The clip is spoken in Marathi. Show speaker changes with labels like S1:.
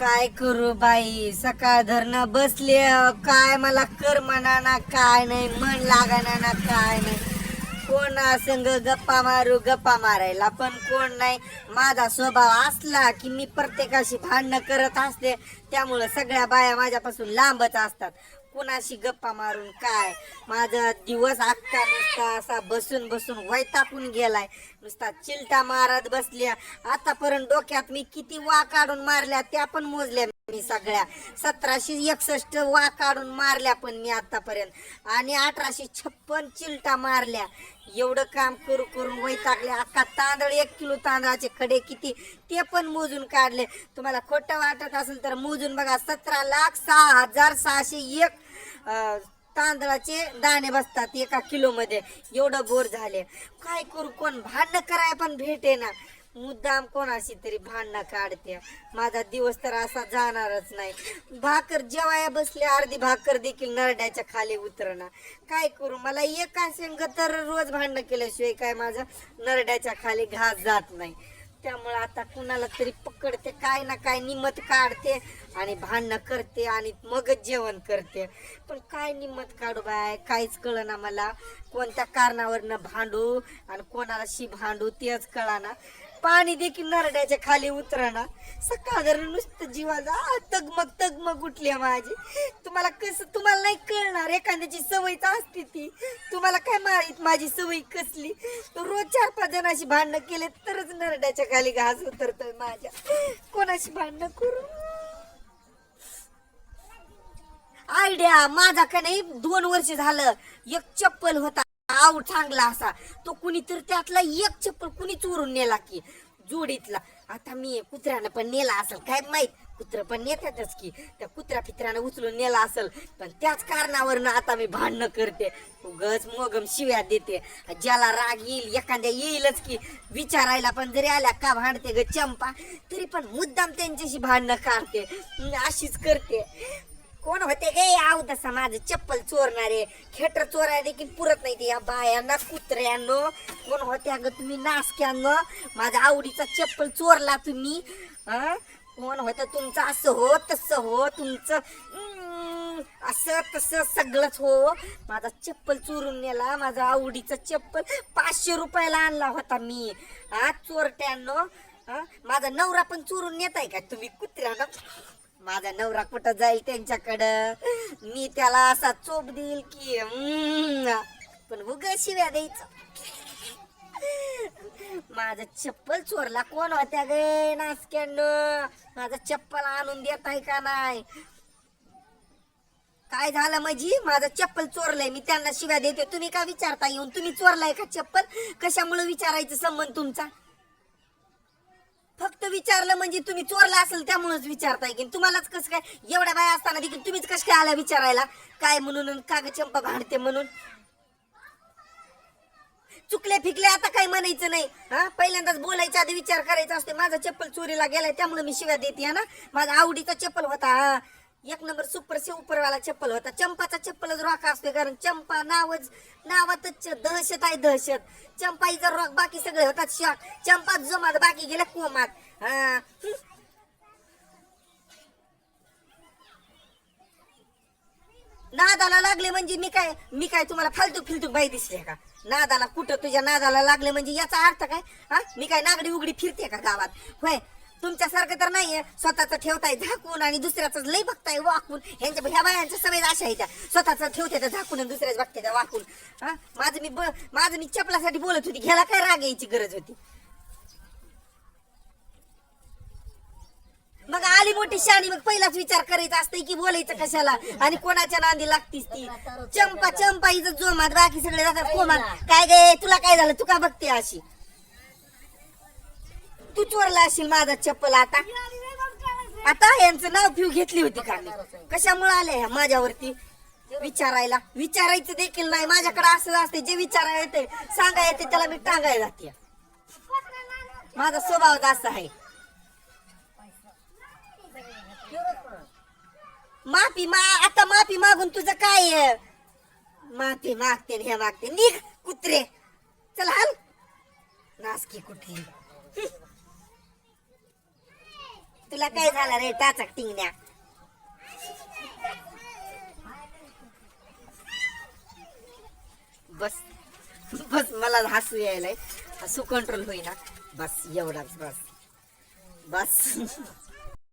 S1: काय करू बाई? सकाळ धरणं बसले काय मला कर म्हणा ना काय नाही. मन लागाना ना काय नाही. कोण संग गप्पा मारू गप्पा मारायला पण कोण नाही. माझा स्वभाव असला की मी प्रत्येकाशी भांडणं करत असते. त्यामुळं सगळ्या बाया माझ्यापासून लांबच असतात. कुणाशी गप्पा मारून काय? माझा दिवस अख्खा नुसता असा बसून बसून वैतापून गेलाय. नुसता चिलटा मारत बसल्या. आतापर्यंत डोक्यात मी किती वा काढून मारल्या त्या पण मोजल्या मी सगळ्या. सतराशे एकसष्ट वा काढून मारल्या पण मी आतापर्यंत. आणि अठराशे छप्पन चिलटा मारल्या. एवढं काम करू करून वैतागले. अख्खा तांदळ एक किलो तांदळाचे खडे किती? ते पण मोजून काढले. तुम्हाला खोटं वाटत असेल तर मोजून बघा. सतरा लाख सहा हजार सहाशे एक तांदळाचे दाणे बसतात एका किलोमध्ये. एवढं बोर झाले. काय करू कोण भांडणं कराय पण भेटे ना मुद्दाम कोणाशी तरी भांडणं काढते माझा दिवस तर असा जाणारच नाही. भाकर जेवाया बसले अर्धी भाकर देखील नरड्याच्या खाली उतरणार काय करू मला एका संघ तर रोज भांडणं केल्याशिवाय काय माझं नरड्याच्या खाली घास जात नाही. त्यामुळे आता कुणाला तरी पकडते काय ना काय निमत काढते आणि भांडणं करते आणि मगच जेवण करते. पण काय निमत काढू बाय? काहीच कळना मला. कोणत्या कारणावरनं भांडू आणि कोणाला शी भांडू तेच कळाना. पाणी देखील नरड्याच्या खाली उतरना सकाळ नुसतं जीवाचा तगमग तगमग उठल्या माझी. तुम्हाला कसं तुम्हाला नाही कळणार एखाद्याची सवयच असते ती. तुम्हाला काय माहीत माझी सवय कसली. रोज चार पाच जणाशी भांडणं केले तरच नरड्याच्या खाली घास उतरतोय माझ्या. कोणाशी भांडणं करू? आयडिया माझा का नाही? दोन वर्ष झालं. एक चप्पल होता. आऊ चांगला असा. तो कुणी तर त्यातला एक चप्पल कुणी चोरून नेला की जोडीतला. आता मी कुत्र्यानं पण नेला असेल काय माहीत? कुत्र पण नेतातच की. त्या कुत्र्या फित्र्यानं उचलून नेला असेल पण त्याच कारणावरनं आता मी भांडणं करते. उगच मोगम शिव्या देते. ज्याला राग येईल एखाद्या येईलच की विचारायला पण जरी आल्या का भांडते ग चंपा? तरी पण मुद्दाम त्यांच्याशी भांडणं काढते. अशीच करते. कोण होते? गे आव तसा माझं चप्पल चोरणारे खेटर चोराय देखील पुरत नाही ते या बायांना कुत्र्यानो. कोण होत्या ग तुम्ही नासक्यानं. माझ्या आवडीचा चप्पल चोरला तुम्ही. हं? कोण होतं? तुमचं असं हो तसं हो तुमचं हम्म, असं तसं सगळंच हो. माझा चप्पल चोरून नेला माझा आवडीचा चप्पल पाचशे रुपयाला आणला होता मी. हा चोरट्यानो. हा माझा नवरा पण चोरून नेताय का तुम्ही कुत्र्यानं? माझा नवरा कुठं जाईल त्यांच्याकडं? मी त्याला असा चोप देईल की हम्म, पण उग शिव्या द्यायचं. माझं चप्पल चोरला कोण होत्या गे? नासक्यानं माझं चप्पल आणून देत आहे का नाही? काय झालं माझी? माझं चप्पल चोरलंय. मी त्यांना शिव्या देते. तुम्ही का विचारता येऊन? तुम्ही चोरलाय का चप्पल? कशामुळे विचारायचं संबंध तुमचा? फक्त विचारलं म्हणजे तुम्ही चोरला असेल त्यामुळेच विचारताय की तुम्हालाच कसं काय? एवढ्या बाया असताना देखील तुम्हीच कसं काय आला विचारायला? काय म्हणून काग चंपा भांडते म्हणून? चुकले फिकले आता काही म्हणायचं नाही. हा? पहिल्यांदाच बोलायच्या आधी विचार करायचा असते माझा चप्पल चोरीला गेलाय त्यामुळे मी शिव्या देते ना? माझा आवडीचा चप्पल होता हा. एक नंबर सुपर से उपरवाला चप्पल होता. चंपाचा चप्पलच रॉक असते कारण चंपा नावच नावातच दहशत आहे दहशत. चंपा जर रॉक बाकी सगळे होतात शॉक चंपा जोमात बाकी गेले कोमात. नादाला लागले म्हणजे मी काय मी काय तुम्हाला फालतू फिलतू बाई दिसले का? नादाला कुठं तुझ्या नादाला लागले म्हणजे याचा अर्थ काय? हा? मी काय नागडी उघडी फिरते का गावात? होय. तुमच्यासारखं तर नाहीये. स्वतःच ठेवताय झाकून आणि दुसऱ्याच लई बघताय वाकून. ह्यांच्या ह्या बायांच्या सवय अशा त्या. स्वतःच ठेवते झाकून आणि दुसऱ्याच बघते त्या वाकून. हा? माझं मी माझं मी चपलासाठी बोलत होती. घ्यायला काय राग यायची गरज होती? मग आली मोठी शाणी मग पहिलाच विचार करायचा असतंय की बोलायचं कशाला? आणि कोणाच्या नांदी लागतीस ती? चंपा चंपा हिचं जोमात बाकी सगळे जातात कोमात. काय गे तुला काय झालं? तू का बघते अशी? तू चोरला असेल माझा चप्पल आता. आता यांचं नाव पिऊ घेतली होती का मी? कशामुळे आले ह्या माझ्यावरती? विचारायला. विचारायचं देखील नाही. माझ्याकडे असं असते जे विचारायला येते सांगाय येते त्याला मी टांगायला जाते. माझा स्वभाव असा आहे. माफी मा आता माफी मागून तुझं काय आहे? माफी मागते हे मागते निघ कुत्रे. चल हाल. नासकी कुठली. तुला काय झालं रे? टाचक टिंगण्या बस बस मला हसू यायलाय. हसू कंट्रोल होईना. बस एवढाच बस. बस.